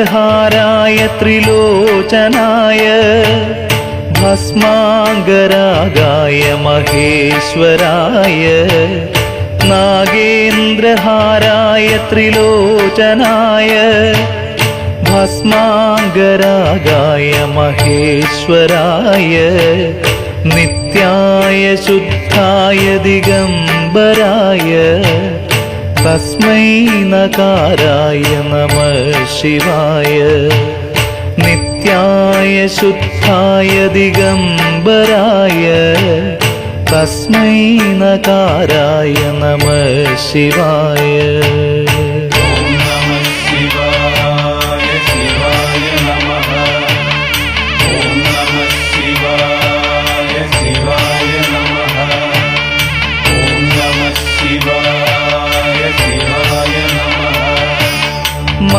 നാഗേന്ദ്രഹാരായ ത്രിലോചനായ ഭസ്മാംഗരാഗായ മഹേശ്വരായ നാഗേന്ദ്രഹാരായ ത്രിലോചനായ ഭസ്മാംഗരാഗായ മഹേശ്വരായ നിത്യായ ശുദ്ധായ ദിഗംബരായ തസ്മൈ നകാരായ നമ ശിവായ നിത്യായ ശുദ്ധായ ദിഗംബരായ തസ്മൈ നകാരായ നമ ശിവായ.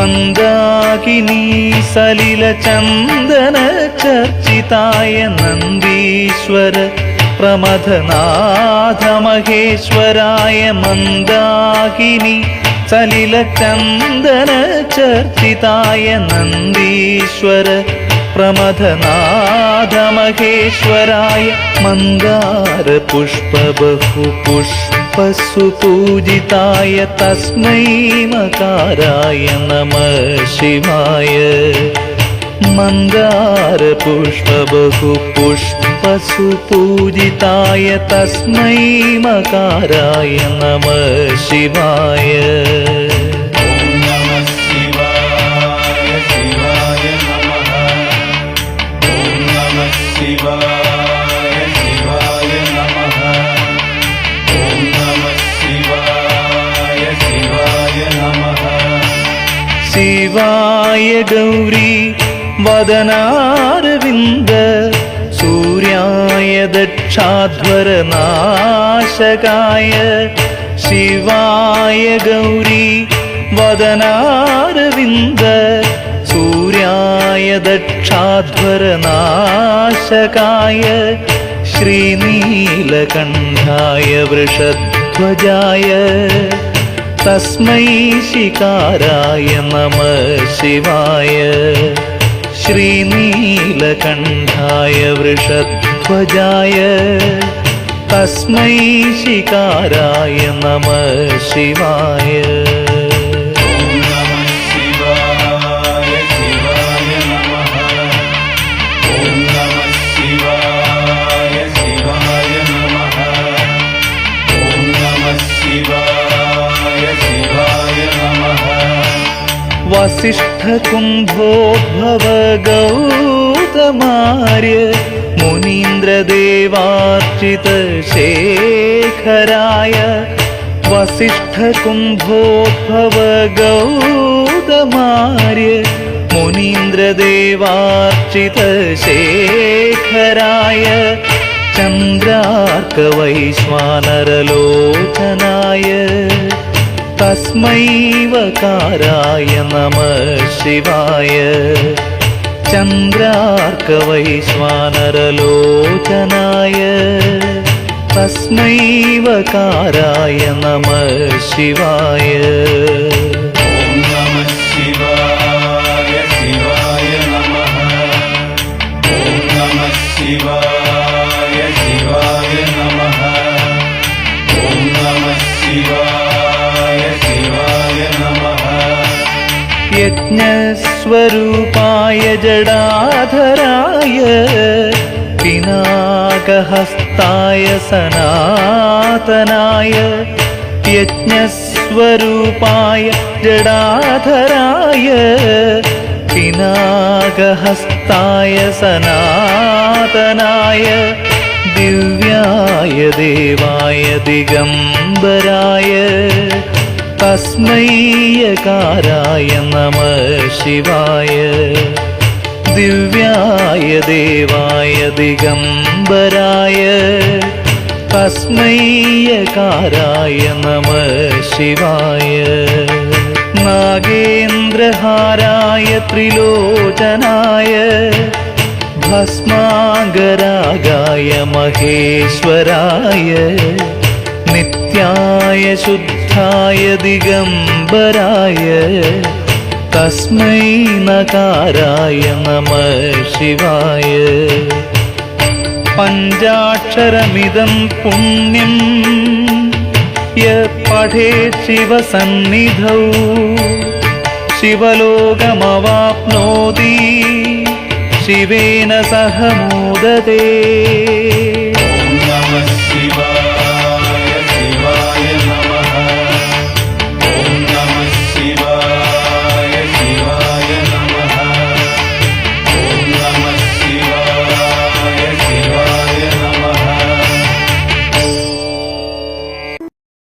മന്ദാകിനി സലില ചന്ദന ചർച്ചിതായ നന്ദീശ്വര പ്രമഥനാഥ മഹേശ്വരായ മന്ദാകിനി സലില ചന്ദന ചർച്ചിതായ നന്ദീശ്വര പ്രമഥനാഥ മഹേശ്വരായ മന്ദാര പുഷ്പ ബഹു പുഷ്പ पशुपूजिताय तस्मै मकाराय नमः शिवाय मन्दारपुष्पबहुपुष्पसुपूजिताय तस्मै मकाराय नमः शिवाय ശിവായ ഗൗരി വദനാരവിന്ദ സൂര്യായ ദക്ഷാധ്വരനാശകായ ശിവായ ഗൗരി വദനാരവിന്ദ സൂര്യായ ദക്ഷാധ്വരനാശകായ ശ്രീനീലകണ്ഠായ വൃഷധ്വജായ തസ്മൈ ശികാരായ നമ ശിവായ. ശ്രീനീലകണ്ഠായ വൃഷധ്വജായ. തസ്മൈ ശികാരായ നമ ശിവായ. वसिष्ठकुम्भो भव गौतमार्य मुनीन्द्रदेवार्चितशेखराय वसिष्ठकुम्भो भव मुनीन्द्रदेवार्चितशेखराय चन्द्रार्कवैश्वानरलोचनाय തസ്മൈവകാരായ നമ ശിവായ. ചന്ദ്രാർക്കവൈശ്വാനരലോചനായ. തസ്മൈവകാരായ നമ ശിവായ. യജ്ഞസ്വരൂപായ ജടാധരായ പിനാകഹസ്തായ സനാതനായ യജ്ഞസ്വരൂപായ ജടാധരായ പിനാകഹസ്തായ സനാതനായ ദിവ്യായ ദേവായ ദിഗംബരായ തസ്മൈയകാരായ നമ ശിവായ ദിവ്യായ ദേവായ ദിഗംബരായ തസ്മൈയകാരായ നമ ശിവായ നാഗേന്ദ്രഹാരായ ത്രിലോചനായ ഭസ്മാംഗരാഗായ മഹേശ്വരായ നിത്യായ ശുദ്ധായ ദിഗംബരായ തസ്മൈ നകാരായ നമ ശിവായ. പഞ്ചാക്ഷരമിതം പുണ്യം യ പഠേ ശിവസന്നിധൗ. ശിവലോകമവാപ്നോതി ശിവേന സഹ മോദതേ